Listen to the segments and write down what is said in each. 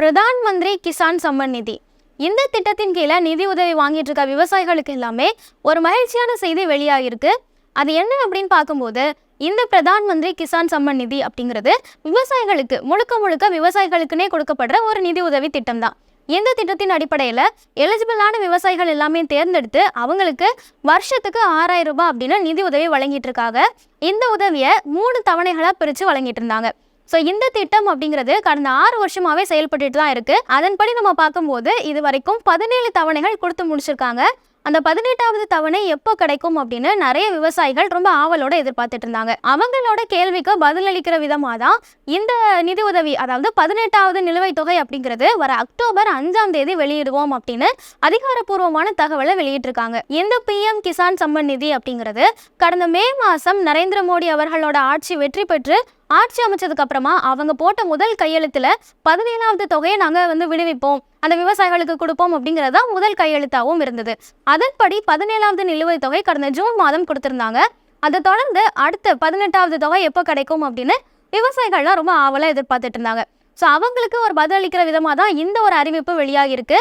Pradhan Mantri Kisan summon நிதி. இந்த திட்டத்தின் கீழே நிதி உதவி வாங்கிட்டு இருக்க விவசாயிகளுக்கு எல்லாமே ஒரு மகிழ்ச்சியான செய்தி வெளியாகிருக்கு அது என்ன அப்படின்னு பார்க்கும்போது இந்த பிரதான் மந்திரி கிசான் சம்மன் நிதி அப்படிங்கிறது விவசாயிகளுக்கு முழுக்க முழுக்க விவசாயிகளுக்குனே கொடுக்கப்படுற ஒரு நிதி உதவி திட்டம் தான். இந்த திட்டத்தின் அடிப்படையில் எலிஜிபிளான விவசாயிகள் எல்லாமே தேர்ந்தெடுத்து அவங்களுக்கு வருஷத்துக்கு ஆறாயிரம் ரூபாய் அப்படின்னு நிதி உதவி வழங்கிட்டு இருக்காங்க. இந்த உதவியை மூணு தவணைகளாக பிரித்து வழங்கிட்டு இருந்தாங்க. ஸோ இந்த திட்டம் அப்படிங்கிறது கடந்த ஆறு வருஷமாகவே செயல்பட்டுட்டு தான் இருக்கு. அதன்படி நம்ம பார்க்கும்போது இது வரைக்கும் பதினேழு தவணைகள் கொடுத்து முடிச்சிருக்காங்க. அந்த பதினெட்டாவது தவணை எப்போ கிடைக்கும் அப்படின்னு நிறைய விவசாயிகள் ரொம்ப ஆவலோட எதிர்பார்த்துட்டு இருந்தாங்க. அவங்களோட கேள்விக்கு பதிலளிக்கிற விதமாக தான் இந்த நிதி உதவி அதாவது பதினெட்டாவது நிலுவைத் தொகை அப்படிங்கிறது வர அக்டோபர் அஞ்சாம் தேதி வெளியிடுவோம் அப்படின்னு அதிகாரப்பூர்வமான தகவலை வெளியிட்டிருக்காங்க. இந்த பிஎம் கிசான் சம்மன் நிதி அப்படிங்கிறது கடந்த மே மாதம் நரேந்திர மோடி அவர்களோட ஆட்சி வெற்றி பெற்று ஆட்சி அமைச்சதுக்கு அப்புறமா அவங்க போட்ட முதல் கையெழுத்துல பதினேழாவது தொகையை நாங்க வந்து விடுவிப்போம். அந்த விவசாயிகளுக்கு கொடுப்போம் அப்படிங்கிறது தான் முதல் கையெழுத்தாகவும் இருந்தது. அதன்படி பதினேழாவது நிலுவைத் தொகை கடந்த ஜூன் மாதம் கொடுத்திருந்தாங்க. அதை தொடர்ந்து அடுத்த பதினெட்டாவது தொகை எப்போ கிடைக்கும் அப்படின்னு விவசாயிகள்லாம் ரொம்ப ஆவலாக எதிர்பார்த்துட்டு இருந்தாங்க. ஸோ அவங்களுக்கு ஒரு பதிலளிக்கிற விதமாக தான் இந்த ஒரு அறிவிப்பு வெளியாகிருக்கு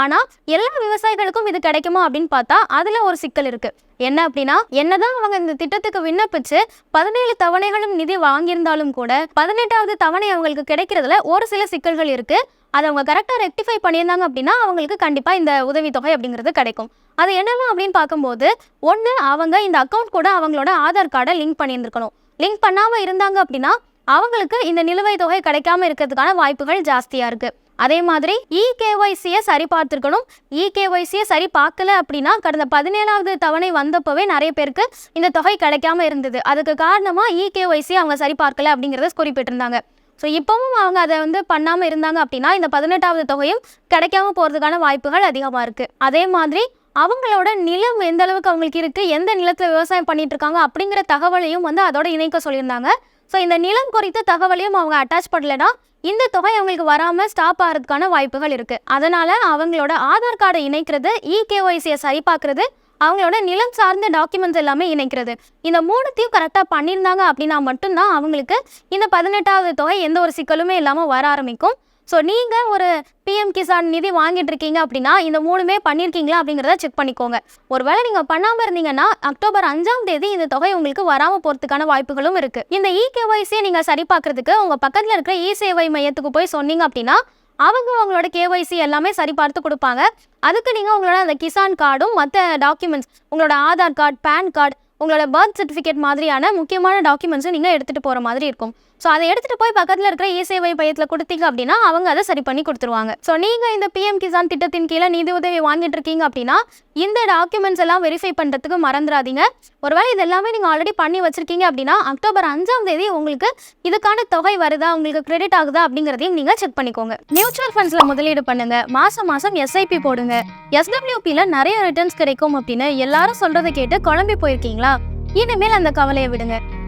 ஆனால் எல்லா விவசாயிகளுக்கும் இது கிடைக்குமா அப்படின்னு பார்த்தா அதில் ஒரு சிக்கல் இருக்குது என்ன அப்படின்னா என்னதான் அவங்க இந்த திட்டத்துக்கு விண்ணப்பிச்சு பதினேழு தவணைகளும் நிதி வாங்கியிருந்தாலும் கூட பதினெட்டாவது தவணை அவங்களுக்கு கிடைக்கிறதுல ஒரு சில சிக்கல்கள் இருக்கு. அதை அவங்க கரெக்டாக ரெக்டிஃபை பண்ணியிருந்தாங்க அப்படின்னா அவங்களுக்கு கண்டிப்பாக இந்த உதவித்தொகை அப்படிங்கிறது கிடைக்கும். அது என்னெல்லாம் அப்படின்னு பார்க்கும்போது ஒன்று அவங்க இந்த அக்கௌண்ட் கூட அவங்களோட ஆதார் கார்டை லிங்க் பண்ணியிருந்துருக்கணும். லிங்க் பண்ணாமல் இருந்தாங்க அப்படின்னா அவங்களுக்கு இந்த நிலுவைத் தொகை கிடைக்காம இருக்கிறதுக்கான வாய்ப்புகள் ஜாஸ்தியாக இருக்குது அதே மாதிரி இகேஒய்சியை சரி பார்த்துருக்கணும். இகேஒய்சியை சரி பார்க்கல அப்படின்னா கடந்த பதினேழாவது தவணை வந்தப்பவே நிறைய பேருக்கு இந்த தொகை கிடைக்காம இருந்தது. அதுக்கு காரணமாக இகேஒய்சி அவங்க சரி பார்க்கல அப்படிங்கிறத குறிப்பிட்டிருந்தாங்க. ஸோ இப்போவும் அவங்க அதை வந்து பண்ணாமல் இருந்தாங்க அப்படின்னா இந்த பதினெட்டாவது தொகையும் கிடைக்காம போகிறதுக்கான வாய்ப்புகள் அதிகமாக இருக்குது அதே மாதிரி அவங்களோட நிலம் எந்த அளவுக்கு அவங்களுக்கு இருக்குது எந்த நிலத்தில் விவசாயம் பண்ணிட்டு இருக்காங்க அப்படிங்கிற தகவலையும் வந்து அதோட இணைக்க சொல்லியிருந்தாங்க. ஸோ இந்த நிலம் குறித்த தகவலையும் அவங்க அட்டாச் பண்ணலைன்னா இந்த தொகை அவங்களுக்கு வராமல் ஸ்டாப் ஆகிறதுக்கான வாய்ப்புகள் இருக்குது அதனால் அவங்களோட ஆதார் கார்டை இணைக்கிறது இகேஒய்சியை சரி பார்க்குறது அவங்களோட நிலம் சார்ந்த டாக்குமெண்ட்ஸ் எல்லாமே இணைக்கிறது. இந்த மூணுத்தையும் கரெக்டாக பண்ணியிருந்தாங்க அப்படின்னா மட்டும்தான் அவங்களுக்கு இந்த பதினெட்டாவது தொகை எந்த ஒரு சிக்கலுமே இல்லாமல் வர ஆரம்பிக்கும். ஸோ நீங்கள் ஒரு பிஎம் கிசான் நிதி வாங்கிட்டு இருக்கீங்க அப்படின்னா இந்த மூணுமே பண்ணியிருக்கீங்களா அப்படிங்கிறத செக் பண்ணிக்கோங்க. ஒருவேளை நீங்கள் பண்ணாமல் இருந்தீங்கன்னா அக்டோபர் அஞ்சாம் தேதி இந்த தொகை உங்களுக்கு வராமல் போகிறதுக்கான வாய்ப்புகளும் இருக்குது இந்த இகேஒய்சியை நீங்கள் சரி பார்க்கறதுக்கு உங்கள் பக்கத்தில் இருக்கிற இ சேவை மையத்துக்கு போய் சொன்னீங்க அப்படின்னா அவங்க அவங்களோட கேஒய்சி எல்லாமே சரி பார்த்து கொடுப்பாங்க. அதுக்கு நீங்கள் உங்களோட அந்த கிசான் கார்டும் மற்ற டாக்குமெண்ட்ஸ் உங்களோட ஆதார் கார்டு பேன் கார்டு உங்களோட பர்த் சர்டிஃபிகேட் மாதிரியான முக்கியமான டாக்குமெண்ட்ஸை நீங்கள் எடுத்துகிட்டு போகிற மாதிரி இருக்கும். ஸோ அதை எடுத்துகிட்டு போய் பக்கத்தில் இருக்கிற இ சேவை மையத்தில் கொடுத்தீங்க அப்படின்னா அவங்க அதை சரி பண்ணி கொடுத்துருவாங்க. ஸோ நீங்கள் இந்த பிஎம் கிசான் திட்டத்தின் கீழே நிதி உதவி வாங்கிட்டு இருக்கீங்க அப்படின்னா இந்த டாக்குமெண்ட்ஸ் எல்லாம் வெரிஃபை பண்ணுறதுக்கு மறந்துடாதீங்க ஒருவேளை இது எல்லாமே நீங்கள் ஆல்ரெடி பண்ணி வச்சிருக்கீங்க அப்படின்னா அக்டோபர் அஞ்சாம் தேதி உங்களுக்கு இதுக்கான தொகை வருதா உங்களுக்கு கிரெடிட் ஆகுதா அப்படிங்கிறதையும் நீங்கள் செக் பண்ணிக்கோங்க. மியூச்சுவல் ஃபண்ட்ஸில் முதலீடு பண்ணுங்க. மாதம் மாதம் எஸ்ஐபி போடுங்க. எஸ்டபிள்யூபியில் நிறைய ரிட்டர்ன்ஸ் கிடைக்கும் அப்படின்னு எல்லாரும் சொல்கிறத கேட்டு குழம்பி போயிருக்கீங்களா? இனிமேல் அந்த கவலையை விடுங்க.